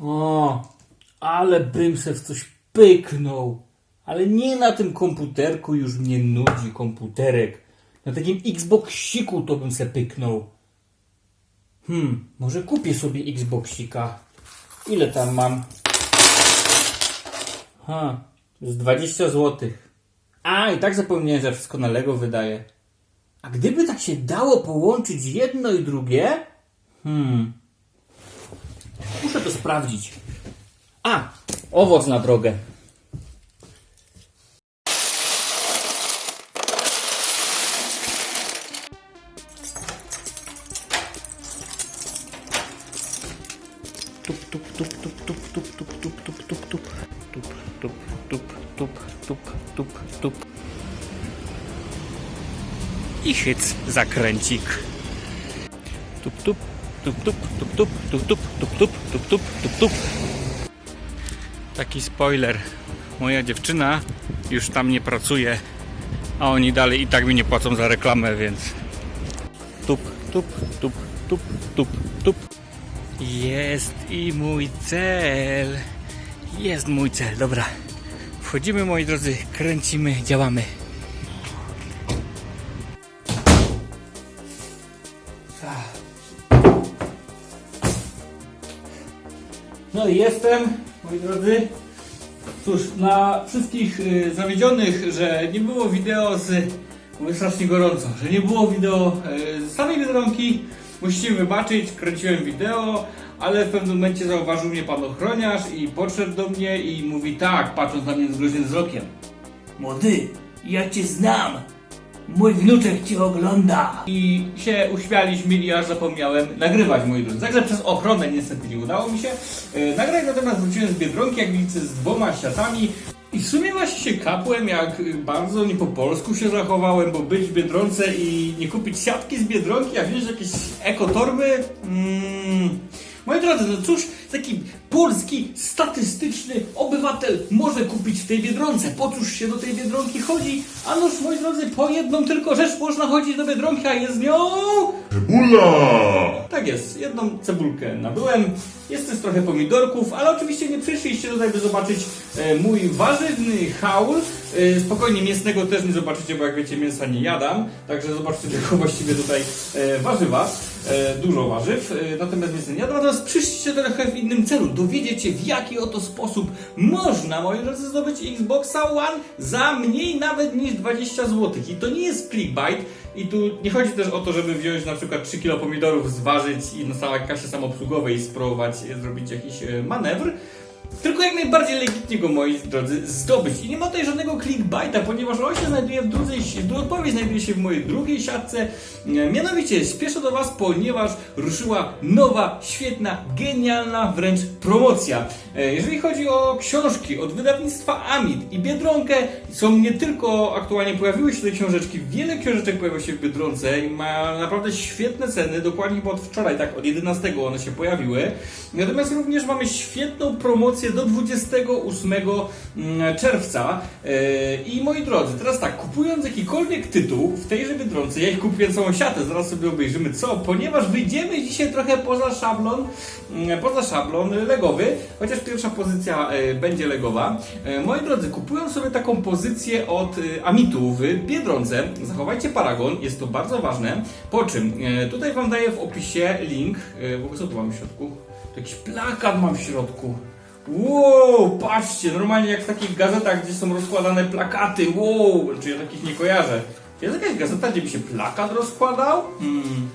O, ale bym se w coś pyknął. Ale nie na tym komputerku, już mnie nudzi komputerek. Na takim Xboxiku to bym se pyknął. Hmm, może kupię sobie Xboxika. Ile tam mam? Ha, z 20 zł. A, i tak zapomniałem, że wszystko na Lego wydaje. A gdyby tak się dało połączyć jedno i drugie? Hmm. Muszę to sprawdzić. A, owoc na drogę. Tup, tup, tup, tup, tup, tup, tup, tup, tup, tup, tup. Tup, tup, tup, tup, tup, tup, tup. I chyc zakręcik. Tup, tup, tup, tup, tup, tup, tup, tup, tup, tup, tup, tup, tup, tup. Taki spoiler. Moja dziewczyna już tam nie pracuje, a oni dalej i tak mi nie płacą za reklamę, więc tup, tup, tup, tup, tup, tup. Jest i mój cel. Jest mój cel, dobra. Wchodzimy moi drodzy, kręcimy, działamy. No i jestem, moi drodzy. Cóż, na wszystkich y, zawiedzionych, że nie było wideo z... Było strasznie gorąco, że nie było wideo y, z samej Biedronki. Musicie wybaczyć, kręciłem wideo, ale w pewnym momencie zauważył mnie pan ochroniarz i podszedł do mnie i mówi tak, patrząc na mnie z groźnym wzrokiem. Młody, ja cię znam. Mój wnuczek cię ogląda. I się uśmialiśmy i aż zapomniałem nagrywać, moi drodzy. Także przez ochronę niestety nie udało mi się e, nagrać, natomiast wróciłem z Biedronki, jak widzicie, z dwoma siatami. I w sumie właśnie się kapłem, jak bardzo nie po polsku się zachowałem, bo być w Biedronce i nie kupić siatki z Biedronki, a wziąć jakieś ekotorby. Mm. Moi drodzy, no cóż, taki polski, statystyczny obywatel może kupić w tej Biedronce? Po cóż się do tej Biedronki chodzi? A noż, moi drodzy, po jedną tylko rzecz można chodzić do Biedronki, a jest nią... Cebula! Tak jest, jedną cebulkę nabyłem, jest też trochę pomidorków, ale oczywiście nie przyszliście tutaj, by zobaczyć e, mój warzywny haul. E, spokojnie, mięsnego też nie zobaczycie, bo jak wiecie, mięsa nie jadam, także zobaczcie tylko właściwie tutaj e, warzywa, e, dużo warzyw, e, natomiast mięsa nie jadam, natomiast przyszliście trochę w innym celu, dowiedzieć się w jaki oto sposób można, moi drodzy, zdobyć Xboxa One za mniej nawet niż 20 zł. I to nie jest clickbait, i tu nie chodzi też o to, żeby wziąć na przykład 3 kg pomidorów, zważyć i na samej kasie samoobsługowej spróbować zrobić jakiś e, manewr. Tylko jak najbardziej legitnie go, moi drodzy, zdobyć. I nie ma tutaj żadnego clickbaita, ponieważ on się znajduje w drugiej, odpowiedź znajduje się w mojej drugiej siatce. E, Mianowicie spieszę do Was, ponieważ ruszyła nowa, świetna, genialna wręcz promocja. E, Jeżeli chodzi o książki od wydawnictwa Amit i Biedronkę, są nie tylko aktualnie pojawiły się te książeczki, wiele książeczek pojawiło się w Biedronce i ma naprawdę świetne ceny, dokładnie chyba od wczoraj, tak, od 11 one się pojawiły. Natomiast również mamy świetną promocję do 28 mm, czerwca. E, I moi drodzy, teraz tak, kupując jakikolwiek tytuł w tejże Biedronce, ja ich kupiłem całą siatę, zaraz sobie obejrzymy co, ponieważ wyjdziemy dzisiaj trochę poza szablon, mm, poza szablon legowy, chociaż pierwsza pozycja e, będzie legowa. E, moi drodzy, kupując sobie taką pozycję od Amitu w Biedronce, zachowajcie paragon, jest to bardzo ważne, po czym tutaj Wam daję w opisie link, w ogóle co tu mam w środku? To jakiś plakat mam w środku. Wow, patrzcie, normalnie jak w takich gazetach, gdzie są rozkładane plakaty. Wow, czy ja takich nie kojarzę. Jest jakaś gazeta, gdzie by się plakat rozkładał? Hmm.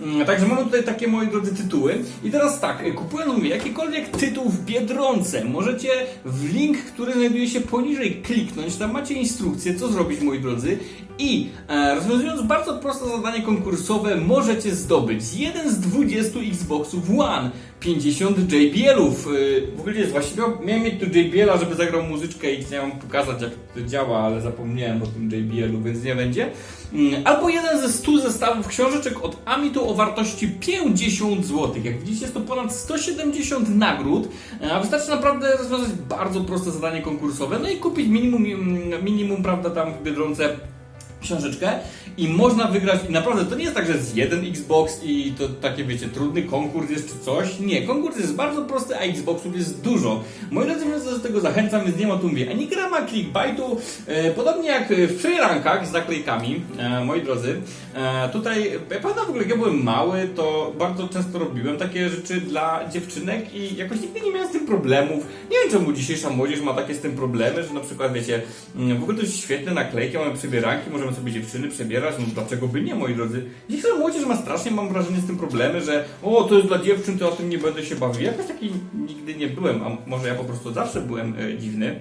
Mm, Także mamy tutaj takie, moi drodzy, tytuły. I teraz tak, e, kupując mówię, jakikolwiek tytuł w Biedronce, możecie w link, który znajduje się poniżej, kliknąć. Tam macie instrukcję, co zrobić, moi drodzy. I e, rozwiązując bardzo proste zadanie konkursowe, możecie zdobyć jeden z 20 Xboxów One. 50 JBL-ów. Yy, W ogóle jest właściwie, miałem mieć tu JBL-a, żeby zagrał muzyczkę i chciałem pokazać jak to działa, ale zapomniałem o tym JBL-u, więc nie będzie. Mm, Albo jeden ze 100 zestawów książeczek od Amitu o wartości 50 zł. Jak widzicie jest to ponad 170 nagród, e, a wystarczy naprawdę rozwiązać bardzo proste zadanie konkursowe, no i kupić minimum, mm, minimum prawda, tam w Biedronce książeczkę i można wygrać i naprawdę to nie jest tak, że jest jeden Xbox i to takie wiecie, trudny konkurs jest czy coś. Nie, konkurs jest bardzo prosty, a Xboxów jest dużo. Moi drodzy, więc do tego zachęcam, więc nie ma tu mówię ani grama clickbaitu, e, podobnie jak w przejrankach z naklejkami, e, moi drodzy. E, tutaj, ja pamiętam w ogóle, jak ja byłem mały, to bardzo często robiłem takie rzeczy dla dziewczynek i jakoś nigdy nie miałem z tym problemów. Nie wiem, czemu dzisiejsza młodzież ma takie z tym problemy, że na przykład, wiecie, mm, w ogóle to jest świetne naklejki, mamy przebieranki, możemy sobie dziewczyny przebierać, no dlaczego by nie, moi drodzy. Dzisiejsza młodzież ma strasznie, mam wrażenie, z tym problemy, że o, to jest dla dziewczyn, to o tym nie będę się bawił. Jakoś taki nigdy nie byłem, a może ja po prostu zawsze byłem e, dziwny.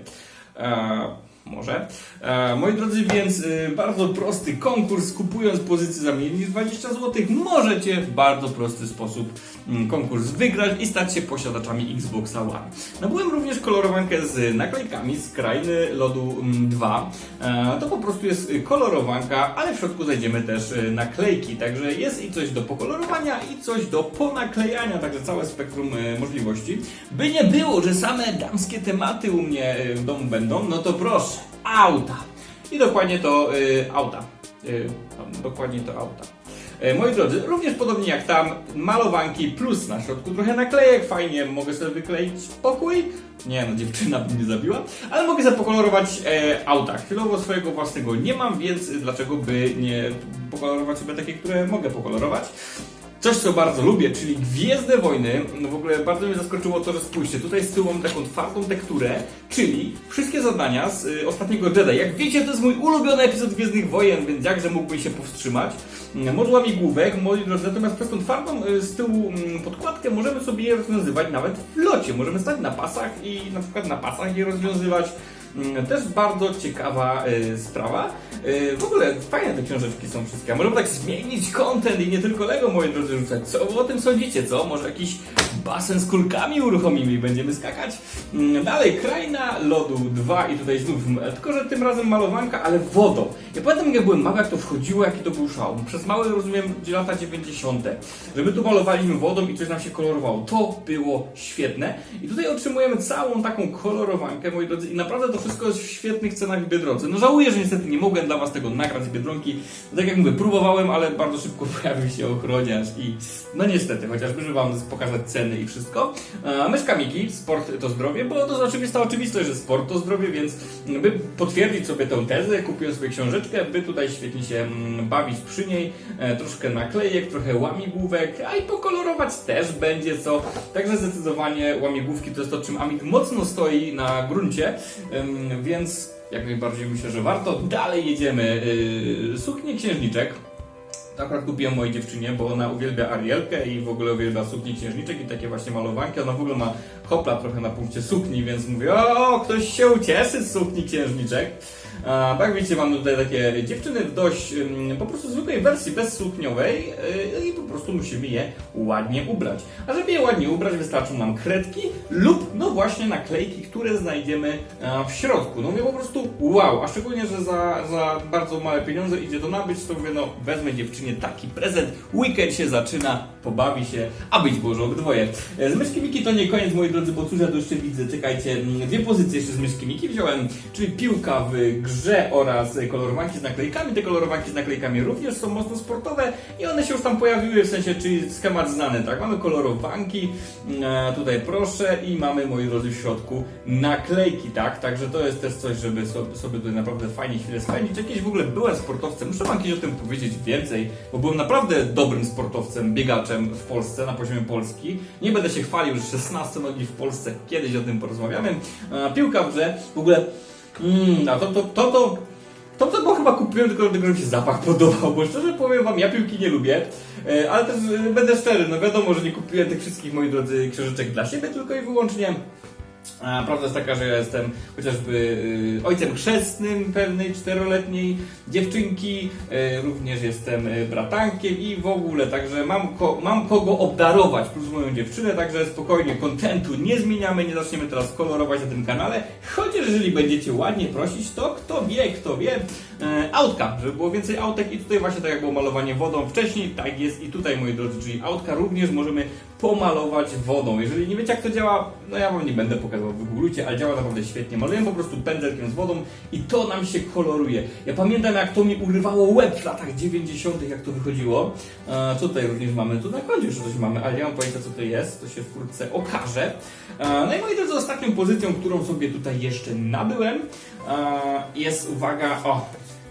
E, może. E, moi drodzy, więc e, bardzo prosty konkurs. Kupując pozycję za mniej niż 20 zł, możecie w bardzo prosty sposób mm, konkurs wygrać i stać się posiadaczami Xboxa One. Nabyłem również kolorowankę z naklejkami z Krainy Lodu mm, 2. E, to po prostu jest kolorowanka, ale w środku znajdziemy też y, naklejki. Także jest i coś do pokolorowania, i coś do ponaklejania. Także całe spektrum y, możliwości. By nie było, że same damskie tematy u mnie y, w domu będą, no to proszę, auta. I dokładnie to y, auta. Y, dokładnie to auta. E, Moi drodzy, również podobnie jak tam, malowanki plus na środku trochę naklejek, fajnie, mogę sobie wykleić pokój. Nie no, dziewczyna by mnie zabiła, ale mogę sobie pokolorować e, auta. Chwilowo swojego własnego nie mam, więc dlaczego by nie pokolorować sobie takie, które mogę pokolorować. Coś, co bardzo lubię, czyli Gwiezdne Wojny. No w ogóle bardzo mnie zaskoczyło to, że spójrzcie, tutaj z tyłu mam taką twardą tekturę, czyli wszystkie zadania z y, ostatniego Jedi. Jak wiecie, to jest mój ulubiony epizod Gwiezdnych Wojen, więc jakże mógłbym się powstrzymać. Mm, Moduła migłówek, moi drodzy, natomiast przez tą twardą y, z tyłu mm, podkładkę możemy sobie je rozwiązywać nawet w locie. Możemy stać na pasach i na przykład na pasach je rozwiązywać. Mm, Też bardzo ciekawa y, sprawa. Y, w ogóle fajne te książeczki są wszystkie. Możemy tak zmienić content i nie tylko Lego, moi drodzy, rzucać. Co wy o tym sądzicie, co? Może jakiś basen z kulkami uruchomimy i będziemy skakać? Mm, Dalej, Kraina Lodu 2 i tutaj znów, tylko że tym razem malowanka, ale wodą. Ja pamiętam, jak byłem mały, jak to wchodziło, jaki to był szał. Przez małe, rozumiem, lata 90. Żeby tu malowaliśmy wodą i coś nam się kolorowało. To było świetne. I tutaj otrzymujemy całą taką kolorowankę, moi drodzy, i naprawdę to wszystko jest w świetnych cenach w Biedronce. No żałuję, że niestety nie mogłem dla Was tego nagrać z Biedronki. No, tak jak mówię, próbowałem, ale bardzo szybko pojawił się ochroniarz i no niestety, chociażby, żeby Wam pokazać ceny i wszystko. E, myszka Miki, sport to zdrowie, bo to oczywista oczywistość, że sport to zdrowie, więc by potwierdzić sobie tę tezę, kupiłem sobie książeczkę, by tutaj świetnie się mm, bawić przy niej. E, troszkę naklejek, trochę łamigłówek, a i pokolorować też będzie co. Także zdecydowanie łamigłówki to jest to, czym Amit mocno stoi na gruncie, więc jak najbardziej myślę, że warto. Dalej jedziemy. Yy, suknie księżniczek. Akurat kupiłem mojej dziewczynie, bo ona uwielbia Arielkę i w ogóle uwielbia suknie księżniczek i takie właśnie malowanki. Ona w ogóle ma hopla trochę na punkcie sukni, więc mówię, o, ktoś się ucieszy z sukni księżniczek. A, tak wiecie, mam tutaj takie dziewczyny w dość po prostu zwykłej wersji bezsukniowej yy, i po prostu musimy je ładnie ubrać. A żeby je ładnie ubrać, wystarczą nam kredki lub no właśnie naklejki, które znajdziemy e, w środku. No mówię po prostu wow, a szczególnie, że za, za bardzo małe pieniądze idzie to nabyć, to mówię, no wezmę dziewczynie taki prezent, weekend się zaczyna, pobawi się, a być może obydwoje. E, Z myszki Miki to nie koniec, moi drodzy, bo cóż ja tu jeszcze widzę, czekajcie, dwie pozycje jeszcze z myszki Miki wziąłem, czyli piłka w grze oraz kolorowanki z naklejkami. Te kolorowanki z naklejkami również są mocno sportowe i one się już tam pojawiły, w sensie, czyli schemat znany, tak? Mamy kolorowanki, e, tutaj proszę i mamy, moi drodzy, w środku naklejki, tak? Także to jest też coś, żeby so- sobie tutaj naprawdę fajnie chwilę spędzić. Jakieś w ogóle byłem sportowcem, muszę wam kiedyś o tym powiedzieć więcej, bo byłem naprawdę dobrym sportowcem, biegaczem w Polsce, na poziomie Polski. Nie będę się chwalił, że 16 nogi w Polsce, kiedyś o tym porozmawiamy. E, piłka w grze, w ogóle, mm, a to, to, to, to to, co go chyba kupiłem, tylko dlatego, że mi się zapach podobał, bo szczerze powiem wam, ja piłki nie lubię, e, ale też e, będę szczery, no wiadomo, że nie kupiłem tych wszystkich, moi drodzy, książeczek dla siebie, tylko i wyłącznie a prawda jest taka, że ja jestem chociażby y, ojcem chrzestnym pewnej czteroletniej dziewczynki, y, również jestem y, bratankiem i w ogóle, także mam, ko mam kogo obdarować plus moją dziewczynę, także spokojnie, kontentu nie zmieniamy, nie zaczniemy teraz kolorować na tym kanale, chociaż jeżeli będziecie ładnie prosić, to kto wie, kto wie, autka, żeby było więcej autek i tutaj właśnie tak jak było malowanie wodą wcześniej, tak jest i tutaj moi drodzy, czyli autka również możemy pomalować wodą. Jeżeli nie wiecie jak to działa, no ja wam nie będę pokazywał, wygooglujcie, ale działa naprawdę świetnie. Malujemy po prostu pędzelkiem z wodą i to nam się koloruje. Ja pamiętam jak to mi urywało łeb w latach 90. jak to wychodziło. E, co tutaj również mamy? Tu na końcu jeszcze coś mamy, ale nie mam pojęcia co to jest, to się wkrótce okaże. E, no i moi drodzy, ostatnią pozycją, którą sobie tutaj jeszcze nabyłem e, jest, uwaga, o,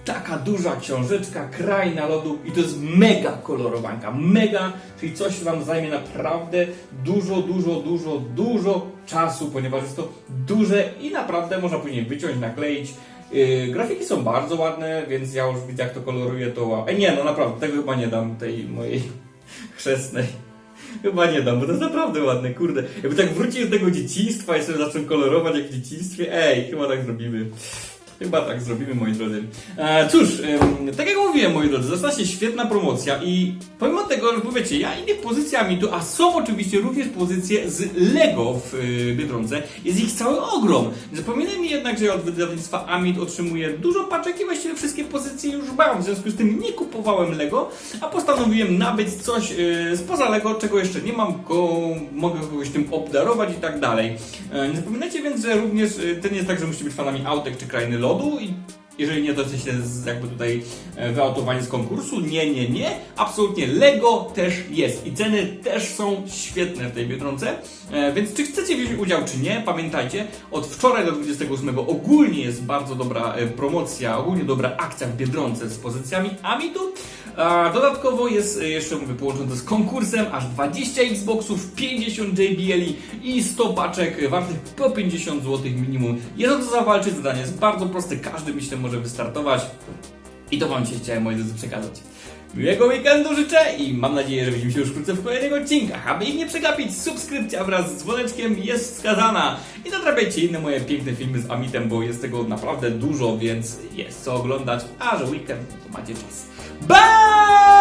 taka duża książeczka, kraina lodu i to jest mega kolorowanka, mega, czyli coś co wam zajmie naprawdę dużo, dużo, dużo, dużo czasu, ponieważ jest to duże i naprawdę można później wyciąć, nakleić. Yy, grafiki są bardzo ładne, więc ja już widzę jak to koloruje, to wow. E nie, no naprawdę, tego chyba nie dam tej mojej chrzestnej. Chyba nie dam, bo to jest naprawdę ładne, kurde. Jakby tak wrócić do tego dzieciństwa i sobie zaczął kolorować jak w dzieciństwie, ej, chyba tak zrobimy. Chyba tak zrobimy, moi drodzy. E, cóż, em, tak jak mówiłem, moi drodzy, zaczyna się świetna promocja i pomimo tego, że powiecie, ja innych pozycjami tu, a są oczywiście również pozycje z Lego w y, Biedronce, jest ich cały ogrom. Zapominajmy jednak, że od wydawnictwa Amit otrzymuję dużo paczek i właściwie wszystkie pozycje już mam, w związku z tym nie kupowałem Lego, a postanowiłem nabyć coś y, spoza Lego, czego jeszcze nie mam, go, mogę kogoś tym obdarować i tak dalej. E, nie zapominajcie więc, że również y, nie jest tak, że musicie być fanami autek czy krainy lodu i jeżeli nie, to jesteście jakby tutaj e, wyautowani z konkursu. Nie, nie, nie. Absolutnie Lego też jest. I ceny też są świetne w tej Biedronce. E, więc czy chcecie wziąć udział, czy nie, pamiętajcie, od wczoraj do 28 ogólnie jest bardzo dobra e, promocja, ogólnie dobra akcja w Biedronce z pozycjami Amitu. A dodatkowo jest e, jeszcze, mówię, połączone z konkursem, aż 20 Xboxów, 50 JBL i 100 paczek wartych po 50 zł minimum. Jest o co zawalczyć, zadanie jest bardzo proste, każdy myślę może wystartować. I to Wam dzisiaj chciałem, moi drodzy, przekazać. Miłego weekendu życzę i mam nadzieję, że widzimy się już wkrótce w kolejnych odcinkach. Aby ich nie przegapić, subskrypcja wraz z dzwoneczkiem jest wskazana. I nadrabiajcie inne moje piękne filmy z Amitem, bo jest tego naprawdę dużo, więc jest co oglądać. A że weekend, to macie czas. Bye!